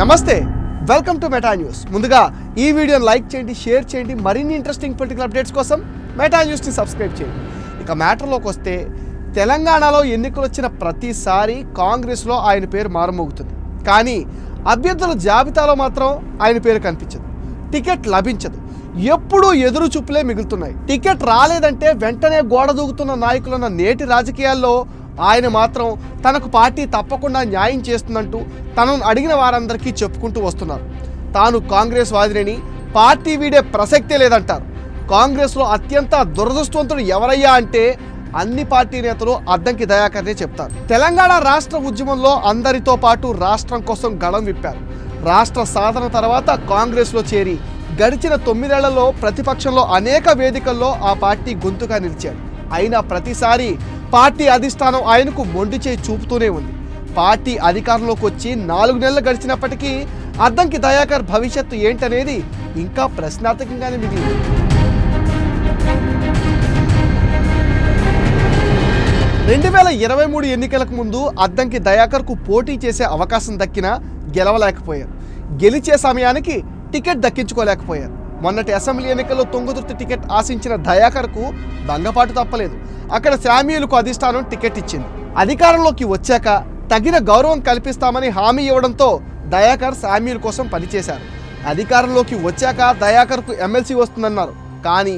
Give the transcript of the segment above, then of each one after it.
నమస్తే welcome to meta news ముందుగా ఈ వీడియోని లైక్ చేయండి షేర్ చేయండి మరిన్ని ఇంట్రెస్టింగ్ పొలిటికల్ అప్డేట్స్ కోసం మెటా న్యూస్ని సబ్స్క్రైబ్ చేయండి. ఇక మ్యాటర్లోకి వస్తే తెలంగాణలో ఎన్నికలు వచ్చిన ప్రతిసారి కాంగ్రెస్లో ఆయన పేరు మారుమోగుతుంది. కానీ అభ్యర్థుల జాబితాలో మాత్రం ఆయన పేరు కనిపించదు. టికెట్ లభించదు. ఎప్పుడూ ఎదురు చూపులే మిగులుతున్నాయి. టికెట్ రాలేదంటే వెంటనే గోడ దూకుతున్న నాయకులున్న నేటి రాజకీయాల్లో ఆయన మాత్రం తనకు పార్టీ తప్పకుండా న్యాయం చేస్తుందంటూ తనను అడిగిన వారందరికీ చెప్పుకుంటూ వస్తున్నారు. తాను కాంగ్రెస్ వాదినని పార్టీ వీడే ప్రసక్తే లేదంటారు. కాంగ్రెస్లో అత్యంత దురదృష్టవంతుడు ఎవరయ్యా అంటే అన్ని పార్టీ నేతలు అద్దంకి దయాకర్నే చెప్తారు. తెలంగాణ రాష్ట్ర ఉద్యమంలో అందరితో పాటు రాష్ట్రం కోసం గళం విప్పారు. రాష్ట్ర సాధన తర్వాత కాంగ్రెస్లో చేరి గడిచిన తొమ్మిదేళ్ళలో ప్రతిపక్షంలో అనేక వేదికల్లో ఆ పార్టీ గొంతుగా నిలిచాడు అయినా ప్రతిసారి పార్టీ అధిష్టానం ఆయనకు మొండి చేయి చూపుతూనే ఉంది. పార్టీ అధికారంలోకి వచ్చి నాలుగు నెలలు గడిచినప్పటికీ అద్దంకి దయాకర్ భవిష్యత్తు ఏంటనేది ఇంకా ప్రశ్నార్థకంగానే మిగిలింది. రెండు వేల ఇరవై మూడు ఎన్నికలకు ముందు అద్దంకి దయాకర్కు పోటీ చేసే అవకాశం దక్కినా గెలవలేకపోయారు. గెలిచే సమయానికి టికెట్ దక్కించుకోలేకపోయారు. మొన్నటి అసెంబ్లీ ఎన్నికల్లో తుంగతుర్తి టికెట్ ఆశించిన దయాకర్కు భంగపాటు తప్పలేదు. అక్కడ శామ్యులకు అధిష్టానం టికెట్ ఇచ్చింది. అధికారంలోకి వచ్చాక తగిన గౌరవం కల్పిస్తామని హామీ ఇవ్వడంతో దయాకర్ శామ్యుల కోసం పనిచేశారు. అధికారంలోకి వచ్చాక దయాకర్కు ఎమ్మెల్సీ వస్తుందన్నారు. కానీ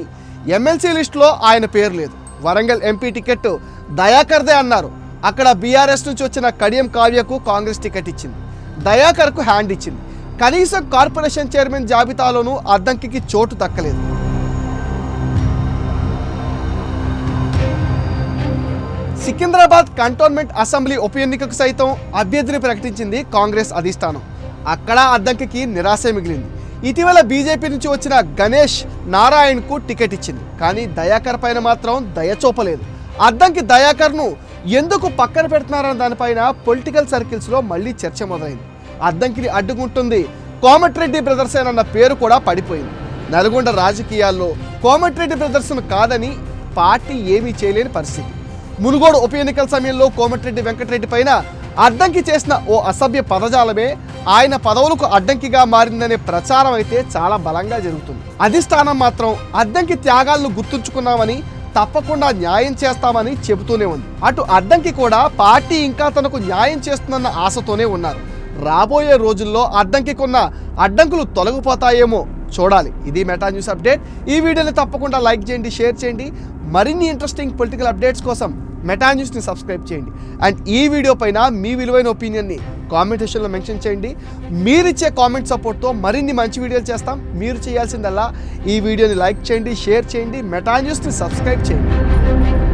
ఎమ్మెల్సీ లిస్టులో ఆయన పేరు లేదు. వరంగల్ ఎంపీ టికెట్ దయాకర్దే అన్నారు. అక్కడ బీఆర్ఎస్ నుంచి వచ్చిన కడియం కావ్యకు కాంగ్రెస్ టికెట్ ఇచ్చింది. దయాకర్కు హ్యాండ్ ఇచ్చింది. కనీసం కార్పొరేషన్ చైర్మన్ జాబితాలోనూ అద్దంకికి చోటు దక్కలేదు. సికింద్రాబాద్ కంటోన్మెంట్ అసెంబ్లీ ఉప ఎన్నికకు సైతం అభ్యర్థిని ప్రకటించింది కాంగ్రెస్ అధిష్టానం. అక్కడ అద్దంకికి నిరాశ మిగిలింది. ఇటీవల బీజేపీ నుంచి వచ్చిన గణేష్ నారాయణ్కు టికెట్ ఇచ్చింది. కానీ దయాకర్ పైన మాత్రం దయ చూపలేదు. అద్దంకి దయాకర్ను ఎందుకు పక్కన పెడుతున్నారన్న దానిపైన పొలిటికల్ సర్కిల్స్లో మళ్ళీ చర్చ మొదలైంది. అద్దంకిని అడ్డుకుంటుంది. కోమటిరెడ్డి బ్రదర్స్ అన్న పేరు కూడా పడిపోయింది. నల్గొండ రాజకీయాల్లో కోమటిరెడ్డి బ్రదర్స్ కాదని పార్టీ ఏమీ చేయలేని పరిస్థితి. మునుగోడు ఉప ఎన్నికల సమయంలో కోమటిరెడ్డి వెంకటరెడ్డి పైన అడ్డంకి చేసిన ఓ అసభ్య పదజాలమే ఆయన పదవులకు అడ్డంకిగా మారిందనే ప్రచారం అయితే చాలా బలంగా జరుగుతుంది. అధిష్టానం మాత్రం అడ్డంకి త్యాగాలను గుర్తుంచుకున్నామని తప్పకుండా న్యాయం చేస్తామని చెబుతూనే ఉంది. అటు అడ్డంకి కూడా పార్టీ ఇంకా తనకు న్యాయం చేస్తుందన్న ఆశతోనే ఉన్నారు. రాబోయే రోజుల్లో అడ్డంకికున్న అడ్డంకులు తొలగిపోతాయేమో. చూడాలి. ఇది మెటా న్యూస్ అప్డేట్. ఈ వీడియోని తప్పకుండా లైక్ చేయండి షేర్ చేయండి. మరిన్ని ఇంట్రెస్టింగ్ పొలిటికల్ అప్డేట్స్ కోసం మెటా న్యూస్ని సబ్స్క్రైబ్ చేయండి. అండ్ ఈ వీడియో పైన మీ విలువైన ఒపీనియన్ని కామెంట్ సెషన్లో మెన్షన్ చేయండి. మీరిచ్చే కామెంట్ సపోర్ట్తో మరిన్ని మంచి వీడియోలు చేస్తాం. మీరు చేయాల్సిందల్లా ఈ వీడియోని లైక్ చేయండి షేర్ చేయండి. మెటా న్యూస్ని సబ్స్క్రైబ్ చేయండి.